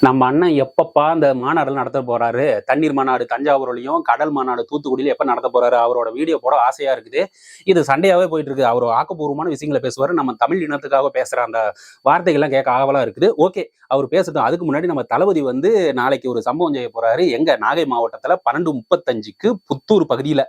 நம்ம அண்ணன் எப்பப்பா அந்த மாநாடுல நடத்த போறாரு? தண்ணீர் மாநாடு தஞ்சாவூர்லயும் கடல் மாநாடு தூத்துக்குடியில எப்ப நடத்த போறாரு? அவரோட வீடியோ போட ஆசையா இருக்குது. இது சண்டையாவே போயிட்டு இருக்கு. அவர் ஆக்கப்பூர்வமான விஷயங்களை பேசுவாரு. நம்ம தமிழ் இனத்துக்காக பேசுற அந்த வார்த்தைகள்லாம் கேட்க ஆவலா இருக்குது. ஓகே அவர் பேசட்டும் அதுக்கு முன்னாடி நம்ம தளபதி வந்து நாளைக்கு ஒரு சம்பவம் செய்ய போறாரு. எங்க நாகை மாவட்டத்துல பன்னெண்டு முப்பத்தஞ்சுக்கு புத்தூர் பகுதியில.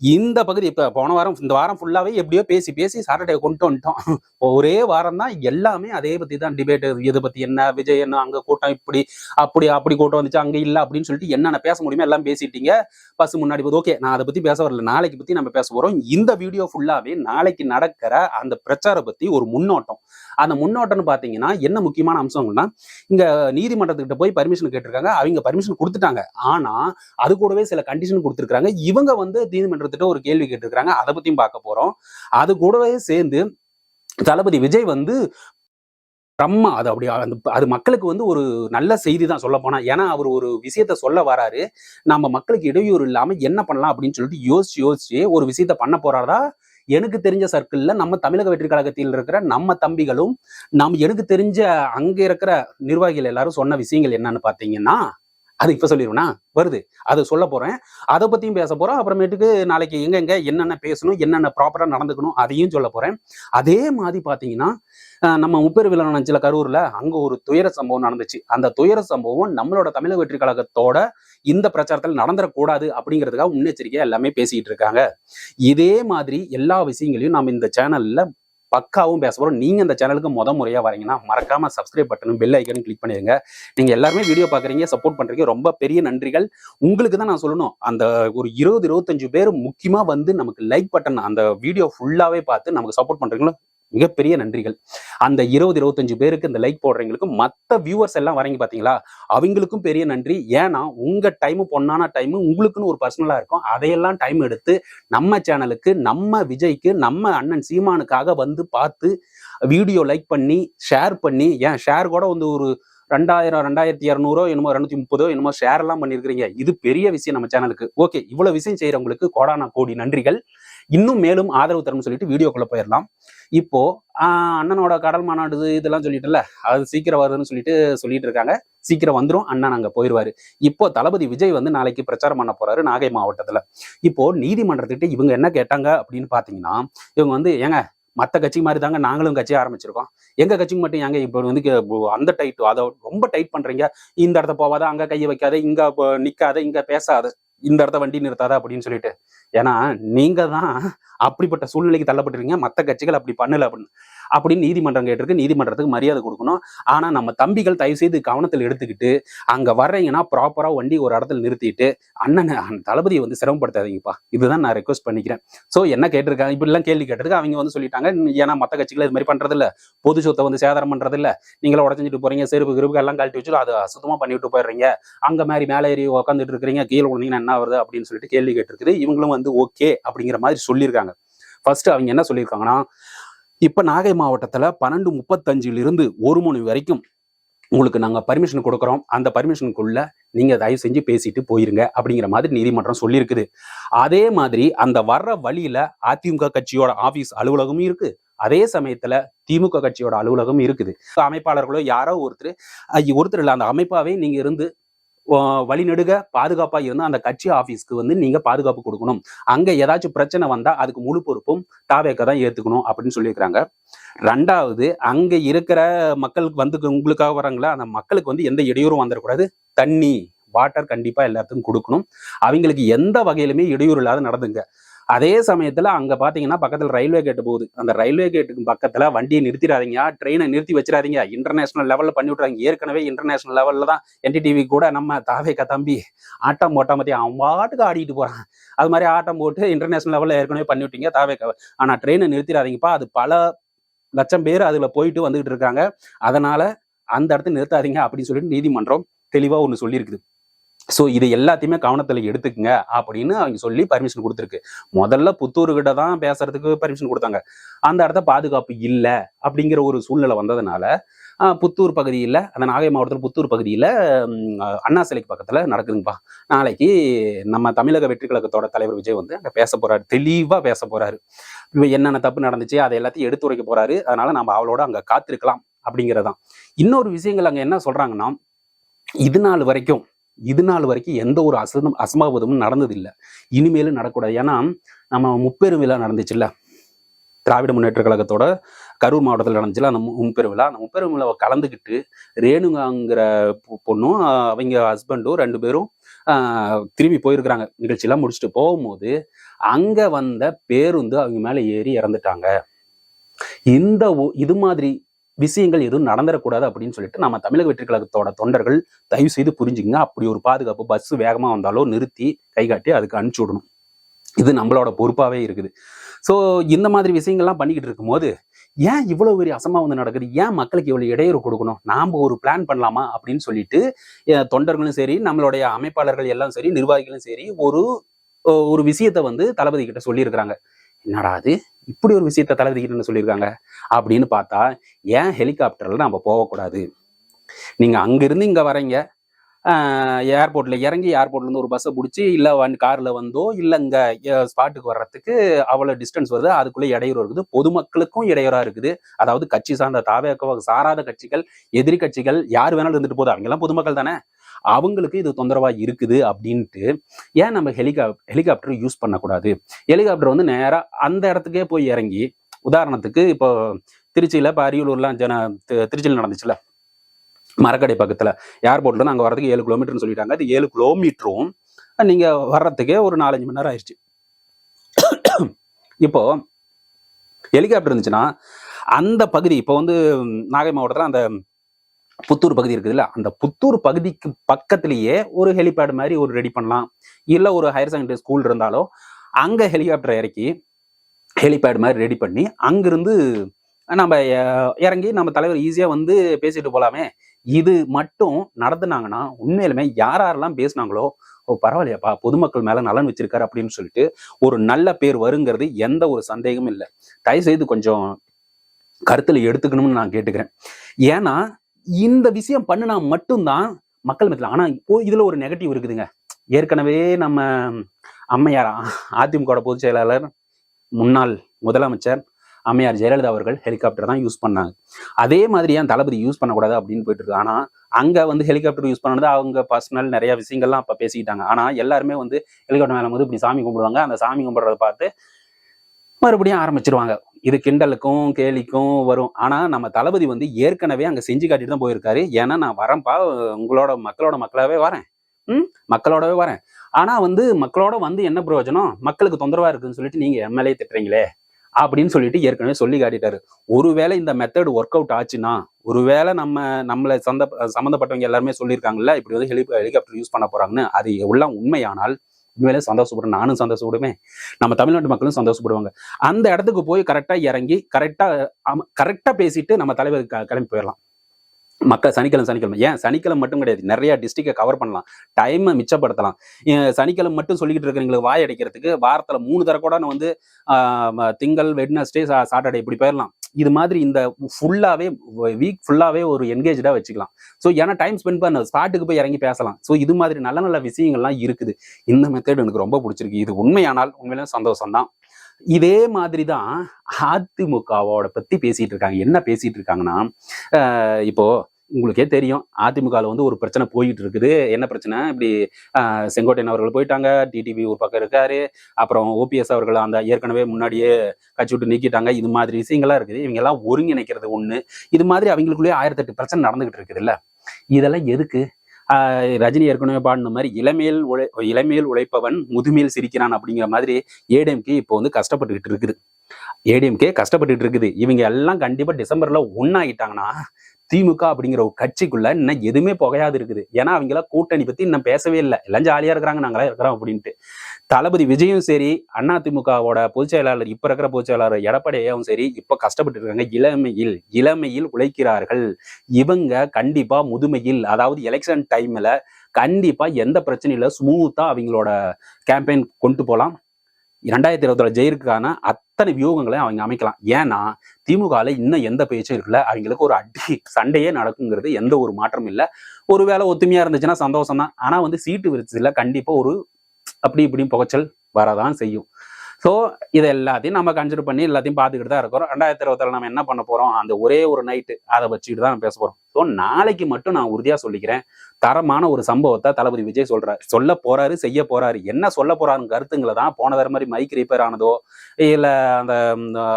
இந்த பகுதி இப்போ போன வாரம் இந்த வாரம் ஃபுல்லாவே எப்படியோ பேசி பேசி சாட்டர்டே கொண்டு வந்துட்டோம். ஒரே வாரம் தான் எல்லாமே அதே பற்றி தான் டிபேட் இதை பத்தி என்ன விஜய் என்ன அங்க கூட்டம் இப்படி அப்படி அப்படி கூட்டம் வந்துச்சு அங்க இல்ல அப்படின்னு சொல்லிட்டு என்னென்ன பேச முடியுமோ எல்லாம் பேசிட்டீங்க. பஸ் முன்னாடி போது ஓகே நான் அதை பத்தி பேச வரல. நாளைக்கு பத்தி நம்ம பேச போறோம். இந்த வீடியோ ஃபுல்லாவே நாளைக்கு நடக்கிற அந்த பிரச்சாரம் பத்தி ஒரு முன்னோட்டம். அந்த முன்னோட்டம்னு பாத்தீங்கன்னா என்ன முக்கியமான அம்சங்கள்னா இங்க நீதிமன்றத்துக்கிட்ட போய் பர்மிஷன் கேட்டிருக்காங்க. அவங்க பர்மிஷன் கொடுத்துட்டாங்க. ஆனா அது கூடவே சில கண்டிஷன் கொடுத்துருக்காங்க இவங்க வந்து கொடுத்துட்டு ஒரு கேள்வி கேட்டிருக்கிறாங்க. அதை பத்தியும் பார்க்க போறோம். அது கூடவே சேர்ந்து தளபதி விஜய் வந்து பிரம்மா அது அப்படி அந்த அது மக்களுக்கு வந்து ஒரு நல்ல செய்தி தான் சொல்ல போனா. ஏன்னா அவர் ஒரு விஷயத்த சொல்ல வராரு. நம்ம மக்களுக்கு இடையூறு இல்லாம என்ன பண்ணலாம் அப்படின்னு சொல்லிட்டு யோசிச்சு யோசிச்சு ஒரு விஷயத்த பண்ண போறாரா? எனக்கு தெரிஞ்ச சர்க்கிளில் நம்ம தமிழக வெற்றி கழகத்தில் இருக்கிற நம்ம தம்பிகளும் நம்ம எனக்கு தெரிஞ்ச அங்கே இருக்கிற நிர்வாகிகள் எல்லாரும் சொன்ன விஷயங்கள் என்னன்னு பார்த்தீங்கன்னா அது இப்போ சொல்லிடுவேனா வருது. அது சொல்ல போகிறேன் அதை பற்றியும் பேச போகிறோம் அப்புறமேட்டுக்கு நாளைக்கு எங்கெங்கே என்னென்ன பேசணும் என்னென்ன ப்ராப்பராக நடந்துக்கணும் அதையும் சொல்ல போகிறேன் அதே மாதிரி பார்த்தீங்கன்னா நம்ம முப்பெரு விழா நடந்துச்சுல கரூரில் அங்கே ஒரு துயர சம்பவம் நடந்துச்சு. அந்த துயர சம்பவம் நம்மளோட தமிழக வெற்றி கழகத்தோட இந்த பிரச்சாரத்தில் நடந்துடக்கூடாது அப்படிங்கிறதுக்காக முன்னெச்சரிக்கையாக எல்லாமே பேசிக்கிட்டு இருக்காங்க. இதே மாதிரி எல்லா விஷயங்களையும் நம்ம இந்த சேனலில் பக்காவும் பேச போகிறோம் நீங்க இந்த சேனலுக்கு முத முறையாக வரீங்கன்னா மறக்காமல் சப்ஸ்கிரைப் பட்டனும் பெல் ஐக்கனும் கிளிக் பண்ணிடுங்க. நீங்க எல்லாருமே வீடியோ பாக்குறீங்க சப்போர்ட் பண்ணுறீங்க ரொம்ப பெரிய நன்றிகள். உங்களுக்கு தான் நான் சொல்லணும் அந்த ஒரு இருபது இருபத்தஞ்சு பேர் முக்கியமா வந்து நமக்கு லைக் பட்டன் அந்த வீடியோ ஃபுல்லாவே பார்த்து நமக்கு சப்போர்ட் பண்றீங்களோ மிகப்பெரிய நன்றிகள். அந்த இருபது இருபத்தஞ்சு பேருக்கு இந்த லைக் போடுறவங்களுக்கு மற்ற வியூவர்ஸ் எல்லாம் வரீங்க பார்த்தீங்களா அவங்களுக்கும் பெரிய நன்றி. ஏன்னா உங்கள் டைமு பொண்ணான டைமு உங்களுக்குன்னு ஒரு பர்சனலாக இருக்கும். அதையெல்லாம் டைம் எடுத்து நம்ம சேனலுக்கு நம்ம விஜய்க்கு நம்ம அண்ணன் சீமானுக்காக வந்து பார்த்து வீடியோ லைக் பண்ணி ஷேர் பண்ணி ஏன் ஷேர் கூட வந்து ஒரு ரெண்டாயிரம் ரெண்டாயிரத்தி இரநூறோ என்னமோ ரெண்டாயிரத்தி முப்பதோ என்னமோ ஷேர் எல்லாம் பண்ணியிருக்கிறீங்க இது பெரிய விஷயம் நம்ம சேனலுக்கு ஓகே இவ்வளவு விஷயம் செய்யறவங்களுக்கு கோடான கோடி நன்றிகள். இன்னும் மேலும் ஆதரவு தரணும்னு சொல்லிட்டு வீடியோக்குள்ள போயிடலாம். இப்போ அண்ணனோட கடல் மாநாடு இதெல்லாம் சொல்லிட்டுல அது சீக்கிரம் வருதுன்னு சொல்லிட்டு சொல்லிட்டு இருக்காங்க சீக்கிரம் வந்துடும் அண்ணன் அங்கே போயிடுவாரு இப்போ தளபதி விஜய் வந்து நாளைக்கு பிரச்சாரம் பண்ண போறாரு நாகை மாவட்டத்துல. இப்போ நீதிமன்றத்துக்கிட்ட இவங்க என்ன கேட்டாங்க அப்படின்னு பாத்தீங்கன்னா இவங்க வந்து ஏங்க மற்ற கட்சி மாதிரி தாங்க நாங்களும் கட்சி ஆரம்பிச்சிருக்கோம். எங்க கட்சிக்கு மட்டும் ஏங்க இப்போ வந்து அந்த டைட் அதை ரொம்ப டைட் பண்றீங்க. இந்த இடத்த போவாத அங்க கையை வைக்காத இங்க நிக்காத இங்க பேசாத இந்த இடத்த வண்டி நிறுத்தாத அப்படின்னு சொல்லிட்டு. ஏன்னா நீங்க தான் அப்படிப்பட்ட சூழ்நிலைக்கு தள்ளப்பட்டிருக்கீங்க. மற்ற கட்சிகள் அப்படி பண்ணல அப்படின்னு. அப்படின்னு நீதிமன்றம் கேட்டிருக்கு. நீதிமன்றத்துக்கு மரியாதை கொடுக்கணும். ஆனால் நம்ம தம்பிகள் தயவு செய்து கவனத்தில் எடுத்துக்கிட்டு அங்கே வர்றீங்கன்னா ப்ராப்பராக வண்டி ஒரு இடத்துல நிறுத்திட்டு அண்ணனை தளபதியை வந்து சிரமப்படுத்தாதீங்கப்பா. இதுதான் நான் ரெக்வஸ்ட் பண்ணிக்கிறேன். ஸோ என்ன கேட்டிருக்காங்க? இப்படிலாம் கேள்வி கேட்டிருக்கு. அவங்க வந்து சொல்லிட்டாங்க ஏன்னா மற்ற கட்சிகள் இது மாதிரி பண்ணுறதில்ல பொது சொத்தை வந்து சேதாரம் பண்ணுறதில்ல நீங்களும் உடச்சிட்டு உடஞ்சிட்டு போறீங்க செருப்பு கிருப்பு எல்லாம் கழட்டி வச்சு அதை சுத்தமாக பண்ணிவிட்டு போயிடுறீங்க. அங்கே மாதிரி மேலே ஏறி உட்காந்துட்டு இருக்கிறீங்க கீழே விழுந்தீங்கன்னா என்ன வருது அப்படின்னு சொல்லிட்டு கேள்வி கேட்டிருக்குது. இவங்களும் வந்து ஓகே அப்படிங்கிற மாதிரி சொல்லியிருக்காங்க. ஃபர்ஸ்ட் அவங்க என்ன சொல்லியிருக்காங்கன்னா இப்போ நாகை மாவட்டத்தில் பன்னெண்டு முப்பத்தஞ்சிலிருந்து ஒரு மணி வரைக்கும் உங்களுக்கு நாங்கள் பர்மிஷன் கொடுக்குறோம். அந்த பர்மிஷனுக்குள்ள நீங்கள் தயவு செஞ்சு பேசிட்டு போயிருங்க அப்படிங்கிற மாதிரி நீதிமன்றம் சொல்லியிருக்குது. அதே மாதிரி அந்த வர்ற வழியில் அதிமுக கட்சியோட ஆஃபீஸ் அலுவலகமும் இருக்குது அதே சமயத்துல திமுக கட்சியோட அலுவலகம் இருக்குது. அமைப்பாளர்களோ யாரோ ஒருத்தர் ஒருத்தர் இல்லை அந்த அமைப்பாவே நீங்க இருந்து வழிநெடுக பாதுகாப்பா இருந்தால் அந்த கட்சி ஆபீஸ்க்கு வந்து நீங்க பாதுகாப்பு கொடுக்கணும். அங்க ஏதாச்சும் பிரச்சனை வந்தா அதுக்கு முழு பொறுப்பும் தாவேக்க தான் ஏத்துக்கணும் அப்படின்னு சொல்லியிருக்கிறாங்க. ரெண்டாவது அங்க இருக்கிற மக்களுக்கு வந்து உங்களுக்காக வராங்களா? அந்த மக்களுக்கு வந்து எந்த இடையூறும் வந்துடக்கூடாது தண்ணி வாட்டர் கண்டிப்பா எல்லாத்துக்கும் கொடுக்கணும். அவங்களுக்கு எந்த வகையிலுமே இடையூறு இல்லாத நடந்துங்க. அதே சமயத்துல அங்க பாத்தீங்கன்னா பக்கத்துல ரயில்வே கேட்டு போகுது. அந்த ரயில்வே கேட்டுக்கு பக்கத்துல வண்டியை நிறுத்திடாதீங்க ட்ரெயினை நிறுத்தி வச்சிடாதீங்க. இன்டர்நேஷனல் லெவல்ல பண்ணி விட்றாங்க ஏற்கனவே இன்டர்நேஷனல் லெவல்ல தான் என்டிடிவி கூட நம்ம தாவேக்க தம்பி ஆட்டம் போட்டா மத்தி அவன் பாட்டுக்கு ஆடிட்டு போறான். அது மாதிரி ஆட்டம் போட்டு இன்டர்நேஷனல் லெவல்ல ஏற்கனவே பண்ணி விட்டீங்க தாவேக்க. ஆனா ட்ரெயினை நிறுத்திடாதீங்கப்பா. அது பல லட்சம் பேர் அதுல போயிட்டு வந்துகிட்டு இருக்காங்க. அதனால அந்த இடத்த நிறுத்தாதீங்க அப்படின்னு சொல்லிட்டு நீதிமன்றம் தெளிவா ஒன்று சொல்லியிருக்குது. ஸோ இது எல்லாத்தையுமே கவனத்தில் எடுத்துக்கங்க அப்படின்னு அவங்க சொல்லி பர்மிஷன் கொடுத்துருக்கு. முதல்ல புத்தூர்கிட்ட தான் பேசுறதுக்கு பர்மிஷன் கொடுத்தாங்க. அந்த இடத்த பாதுகாப்பு இல்லை அப்படிங்கிற ஒரு சூழ்நிலை வந்ததுனால புத்தூர் பகுதியில் அந்த நாகை மாவட்டத்தில் புத்தூர் பகுதியில் அண்ணா சிலைக்கு பக்கத்தில் நடக்குதுங்கப்பா. நாளைக்கு நம்ம தமிழக வெற்றி கழகத்தோட தலைவர் விஜய் வந்து அங்கே பேச போகிறாரு தெளிவாக பேச போகிறாரு இப்போ என்னென்ன தப்பு நடந்துச்சு அதை எல்லாத்தையும் எடுத்துரைக்க போகிறாரு அதனால் நம்ம அவளோட அங்கே காத்திருக்கலாம் அப்படிங்கிறதான் இன்னொரு விஷயங்கள் அங்கே என்ன சொல்கிறாங்கன்னா இது நாள் வரைக்கும் இது நாள் வரைக்கும் எந்த ஒரு அசனம் அசம்பாவிதமும் நடந்ததில்லை. இனிமேலும் நடக்கூடாது ஏன்னா நம்ம முப்பெரும் விழா நடந்துச்சுல்ல? திராவிட முன்னேற்ற கழகத்தோட கரூர் மாவட்டத்தில் நடந்துச்சுல அந்த மு- முப்பெரும் விழா. அந்த முப்பெரும் விழாவை கலந்துக்கிட்டு ரேணுகாங்கிற பொ- பொண்ணும் அவங்க ஹஸ்பண்டும் ரெண்டு பேரும் திரும்பி போயிருக்கிறாங்க. நிகழ்ச்சியெல்லாம் முடிச்சுட்டு போகும்போது அங்கே வந்த பேருந்து அவங்க மேலே ஏறி இறந்துட்டாங்க. இந்த இது மாதிரி விஷயங்கள் எதுவும் நடந்துடக்கூடாது அப்படின்னு சொல்லிட்டு நம்ம தமிழக வெற்றி கழகத்தோட தொண்டர்கள் தயவு செய்து புரிஞ்சுக்கங்க. அப்படி ஒரு பாதுகாப்பு பஸ் வேகமாக வந்தாலோ நிறுத்தி கை காட்டி அதுக்கு அனுப்பிச்சி விடணும். இது நம்மளோட பொறுப்பாகவே இருக்குது. ஸோ இந்த மாதிரி விஷயங்கள்லாம் பண்ணிக்கிட்டு இருக்கும்போது ஏன் இவ்வளோ பெரிய அசம்பாவிதம் நடக்குது? ஏன் மக்களுக்கு இவ்வளோ இடையூறு கொடுக்கணும்? நாம் ஒரு பிளான் பண்ணலாமா அப்படின்னு சொல்லிட்டு தொண்டர்களும் சரி நம்மளுடைய அமைப்பாளர்கள் எல்லாம் சரி நிர்வாகிகளும் சரி ஒரு ஒரு விஷயத்த வந்து தளபதி கிட்ட சொல்லியிருக்கிறாங்க. என்னடா அது? இப்படி ஒரு விஷயத்த தளபதி என்ன சொல்லியிருக்காங்க. அப்படின்னு பார்த்தா ஏன் ஹெலிகாப்டர்ல நம்ம போகக்கூடாது? நீங்க அங்கிருந்து இங்க வரீங்க. ஏர்போர்ட்ல இறங்கி ஏர்போர்ட்ல இருந்து ஒரு பஸ்ஸை பிடிச்சி இல்ல வண்டி கார்ல வந்தோ இல்ல இங்க ஸ்பாட்டுக்கு வர்றதுக்கு அவ்வளவு டிஸ்டன்ஸ் வருது. அதுக்குள்ள இடையூறு இருக்குது. பொதுமக்களுக்கும் இடையூறா இருக்குது. அதாவது கட்சி சார்ந்த தாவேக்க சாராத கட்சிகள் எதிரி கட்சிகள் யார் வேணாலும் இருந்துட்டு போதும். அவங்க எல்லாம் பொதுமக்கள் தானே? அவங்களுக்கு இது தொந்தரவா இருக்குது அப்படின்ட்டு ஏன் நம்ம ஹெலிகாப் ஹெலிகாப்டர் யூஸ் பண்ணக்கூடாது? ஹெலிகாப்டர் வந்து நேராக அந்த இடத்துக்கே போய் இறங்கி உதாரணத்துக்கு இப்போ திருச்சியில் இப்போ அரியலூர்லாம் ஜன திருச்சியில் நடந்துச்சுல மரக்கடை பக்கத்தில் ஏர்போர்ட்ல நாங்கள் வரதுக்கு ஏழு கிலோமீட்டர்னு சொல்லிட்டாங்க. அது ஏழு கிலோமீட்டரும் நீங்கள் வர்றதுக்கே ஒரு நாலஞ்சு மணி நேரம் ஆயிடுச்சு. இப்போ ஹெலிகாப்டர் இருந்துச்சுன்னா அந்த பகுதி இப்போ வந்து நாகை மாவட்டத்தில் அந்த புத்தூர் பகுதி இருக்குதுல்ல அந்த புத்தூர் பகுதிக்கு பக்கத்திலேயே ஒரு ஹெலிபேட் மாதிரி ஒரு ரெடி பண்ணலாம். இல்ல ஒரு ஹையர் செகண்டரி ஸ்கூல் இருந்தாலோ அங்க ஹெலிகாப்டர் இறக்கி ஹெலிபேட் மாதிரி ரெடி பண்ணி அங்கிருந்து நம்ம இறங்கி நம்ம தலைவர் ஈஸியா வந்து பேசிட்டு போலாமே. இது மட்டும் நடந்துனாங்கன்னா உண்மையிலுமே யார் யாரெல்லாம் பேசுனாங்களோ ஓ பரவாயில்லையாப்பா பொதுமக்கள் மேல நலன் வச்சிருக்காரு அப்படின்னு சொல்லிட்டு ஒரு நல்ல பேர் வருங்கிறது எந்த ஒரு சந்தேகமும் இல்லை. தயவு செய்து கொஞ்சம் கருத்துல எடுத்துக்கணும்னு நான் கேட்டுக்கிறேன். ஏன்னா இந்த விஷயம் பண்ணுனா மட்டும்தான் மக்கள் மத்தியில் ஆனா இப்போ இதுல ஒரு நெகட்டிவ் இருக்குதுங்க. ஏற்கனவே நம்ம அம்மையார் அதிமுக பொதுச் செயலாளர் முன்னாள் முதலமைச்சர் அம்மையார் ஜெயலலிதா அவர்கள் ஹெலிகாப்டர் தான் யூஸ் பண்ணாங்க. அதே மாதிரி ஏன் தளபதி யூஸ் பண்ணக்கூடாது அப்படின்னு போயிட்டு இருக்கு. ஆனா அங்க வந்து ஹெலிகாப்டர் யூஸ் பண்ணது அவங்க பர்சனல் நிறைய விஷயங்கள்லாம் அப்ப பேசிக்கிட்டாங்க. ஆனா எல்லாருமே வந்து ஹெலிகாப்டர் மேலே வந்து இப்படி சாமி கும்பிடுவாங்க. அந்த சாமி கும்பிடுறத பார்த்து மறுபடியும் ஆரம்பிச்சிருவாங்க. இது கிண்டலுக்கும் கேலிக்கும் வரும். ஆனால் நம்ம தளபதி வந்து ஏற்கனவே அங்கே செஞ்சு காட்டிட்டு தான் போயிருக்காரு. ஏன்னா நான் வரேன்ப்பா உங்களோட மக்களோட மக்களாகவே வரேன். ம்? மக்களோடவே வரேன். ஆனால் வந்து மக்களோட வந்து என்ன பிரயோஜனம்? மக்களுக்கு தொந்தரவாக இருக்குன்னு சொல்லிட்டு நீங்கள் எம்எல்ஏ திட்டுறீங்களே அப்படின்னு சொல்லிட்டு ஏற்கனவே சொல்லி காட்டிட்டாரு. ஒருவேளை இந்த மெத்தட் ஒர்க் அவுட் ஆச்சுன்னா ஒருவேளை நம்ம நம்மளை சந்த சம்மந்தப்பட்டவங்க எல்லாருமே சொல்லியிருக்காங்கல்ல இப்படி வந்து ஹெலி ஹெலிகாப்டர் யூஸ் பண்ண போறாங்கன்னு அது எல்லாம் உண்மையானால் உண்மையிலே சந்தோஷப்படும். நானும் சந்தோஷப்படுவேன். நம்ம தமிழ்நாட்டு மக்களும் சந்தோஷப்படுவாங்க. அந்த இடத்துக்கு போய் கரெக்டாக இறங்கி கரெக்டாக கரெக்டாக பேசிட்டு நம்ம தலைவர் க- கிளம்பி போயிடலாம். மக்கள் சனிக்கிழமை சனிக்கிழமை. ஏன்? சனிக்கிழமை மட்டும் கிடையாது. நிறைய டிஸ்ட்ரிக்டை கவர் பண்ணலாம். டைமை மிச்சப்படுத்தலாம். சனிக்கிழமை மட்டும் சொல்லிக்கிட்டு இருக்கிறவங்களுக்கு வாய் அடைக்கிறதுக்கு வாரத்தில் மூணு தர கூட நான் வந்து திங்கள் வெட்னஸ்டே சாட்டர்டே இப்படி போயிடலாம். இது மாதிரி இந்த ஃபுல்லாவே வீக் ஃபுல்லாவே ஒரு என்கேஜா வச்சுக்கலாம். ஸோ ஏன்னா டைம் ஸ்பெண்ட் பண்ண ஸ்பாட்டுக்கு போய் இறங்கி பேசலாம். ஸோ இது மாதிரி நல்ல நல்ல விஷயங்கள்லாம் இருக்குது. இந்த மெத்தட் எனக்கு ரொம்ப பிடிச்சிருக்கு. இது உண்மையானால் உண்மையில சந்தோஷம் தான் இதே மாதிரி தான் அதிமுகவோட பத்தி பேசிட்டு இருக்காங்க. என்ன பேசிட்டு இருக்காங்கன்னா இப்போது இப்போ உங்களுக்கே தெரியும். அதிமுகவில் வந்து ஒரு பிரச்சனை போயிட்டு இருக்குது என்ன பிரச்சனை? இப்படி ஆஹ் செங்கோட்டையன் அவர்கள் போயிட்டாங்க. டிடிவி ஒரு பக்கம் இருக்காரு. அப்புறம் ஓபிஎஸ் அவர்கள் அந்த ஏற்கனவே முன்னாடியே கட்சி விட்டு நீக்கிட்டாங்க. இது மாதிரி விஷயங்கள்லாம் இருக்குது. இவங்க எல்லாம் ஒருங்கிணைக்கிறது ஒன்று இது மாதிரி அவங்களுக்குள்ளேயே ஆயிரத்தெட்டு பிரச்சனை நடந்துகிட்டு இருக்குது இல்ல இதெல்லாம் எதுக்கு? ஆஹ் ரஜினி ஏற்கனவே பாடின மாதிரி இளமையில் உழை இளமையில் உழைப்பவன் முதுமையில் சிரிக்கிறான் அப்படிங்கிற மாதிரி ஏடிஎம்கே இப்போ வந்து கஷ்டப்பட்டுக்கிட்டு இருக்குது. ஏடிஎம்கே கஷ்டப்பட்டுட்டு இருக்குது. இவங்க எல்லாம் கண்டிப்பா டிசம்பர்ல ஒன்றாகிட்டாங்கன்னா திமுக அப்படிங்கிற ஒரு கட்சிக்குள்ள இன்னும் எதுவுமே புகையாது இருக்குது. ஏன்னா அவங்க கூட்டணி பத்தி இன்னும் பேசவே இல்லை. எல்லாம் ஜாலியா இருக்கிறாங்க நாங்களா இருக்கிறோம் அப்படின்ட்டு. தளபதி விஜயும் சரி அண்ணா திமுகவோட பொதுச் செயலாளர் இப்ப இருக்கிற பொதுச் செயலாளர் எடப்பாடியாவும் சரி இப்ப கஷ்டப்பட்டு இருக்காங்க இளமையில் இளமையில் உழைக்கிறார்கள். இவங்க கண்டிப்பா முதுமையில் அதாவது எலெக்ஷன் டைம்ல கண்டிப்பா எந்த பிரச்சனையும் இல்லை. ஸ்மூத்தா அவங்களோட கேம்பெயின் கொண்டு போகலாம் இரண்டாயிரத்தி இருபத்தோட ஜெயிலுக்கான அத்தனை வியூகங்களையும் அவங்க அமைக்கலாம். ஏன்னா திமுகவில் இன்னும் எந்த பேச்சும் இருக்குல்ல அவங்களுக்கு ஒரு அடி சண்டையே நடக்குங்கிறது எந்த ஒரு மாற்றமும் இல்லை. ஒருவேளை ஒத்துமையா இருந்துச்சுன்னா சந்தோஷம் தான் ஆனா வந்து சீட்டு விரிச்சதில் கண்டிப்பா ஒரு அப்படி இப்படியும் புகைச்சல் வரதான் செய்யும். ஸோ இது எல்லாத்தையும் நம்ம கன்சிடர் பண்ணி எல்லாத்தையும் பார்த்துக்கிட்டு தான் இருக்கிறோம். ரெண்டாயிரத்தி இருபத்தில் நம்ம என்ன பண்ண போகிறோம் அந்த ஒரே ஒரு நைட்டு அதை வச்சுக்கிட்டு தான் பேச போகிறோம் ஸோ நாளைக்கு மட்டும் நான் உறுதியாக சொல்லிக்கிறேன். தரமான ஒரு சம்பவத்தை தளபதி விஜய் சொல்கிறார் சொல்ல போகிறாரு செய்ய போகிறாரு என்ன சொல்ல போறாருன்னு கருத்துங்களை தான் போன தர மாதிரி மைக் ரிப்பேர் ஆனதோ இல்லை அந்த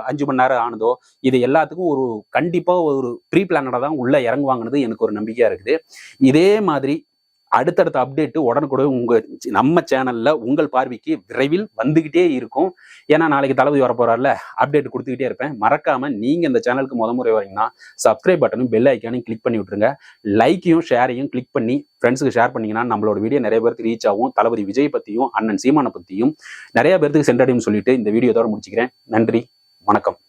அஞ்சு மணி நேரம் ஆனதோ இது எல்லாத்துக்கும் ஒரு கண்டிப்பாக ஒரு ப்ரீ பிளானடாக தான் உள்ளே இறங்குவாங்கன்னு எனக்கு ஒரு நம்பிக்கையாக இருக்குது. இதே மாதிரி அடுத்தடுத்த அப்டேட்டு உடனுக்குடன் உங்கள் நம்ம சேனலில் உங்கள் பார்வைக்கு விரைவில் வந்துக்கிட்டே இருக்கும். ஏன்னா நாளைக்கு தளபதி வர அப்டேட் கொடுத்துக்கிட்டே இருப்பேன். மறக்காமல் நீங்கள் இந்த சேனலுக்கு முத முறை வரீங்கன்னா சப்ஸ்கிரைப் பட்டனும் பெல் ஐக்கானையும் கிளிக் பண்ணி விட்டுருங்க. லைக்கையும் ஷேரையும் கிளிக் பண்ணி ஃப்ரெண்ட்ஸுக்கு ஷேர் பண்ணிங்கன்னா நம்மளோட வீடியோ நிறைய பேருக்கு ரீச் ஆகும். தளபதி விஜய் பற்றியும் அண்ணன் சீமானை பற்றியும் நிறைய பேருக்கு சென்றடையும் சொல்லிட்டு இந்த வீடியோ தவிர முடிச்சுக்கிறேன். நன்றி வணக்கம்.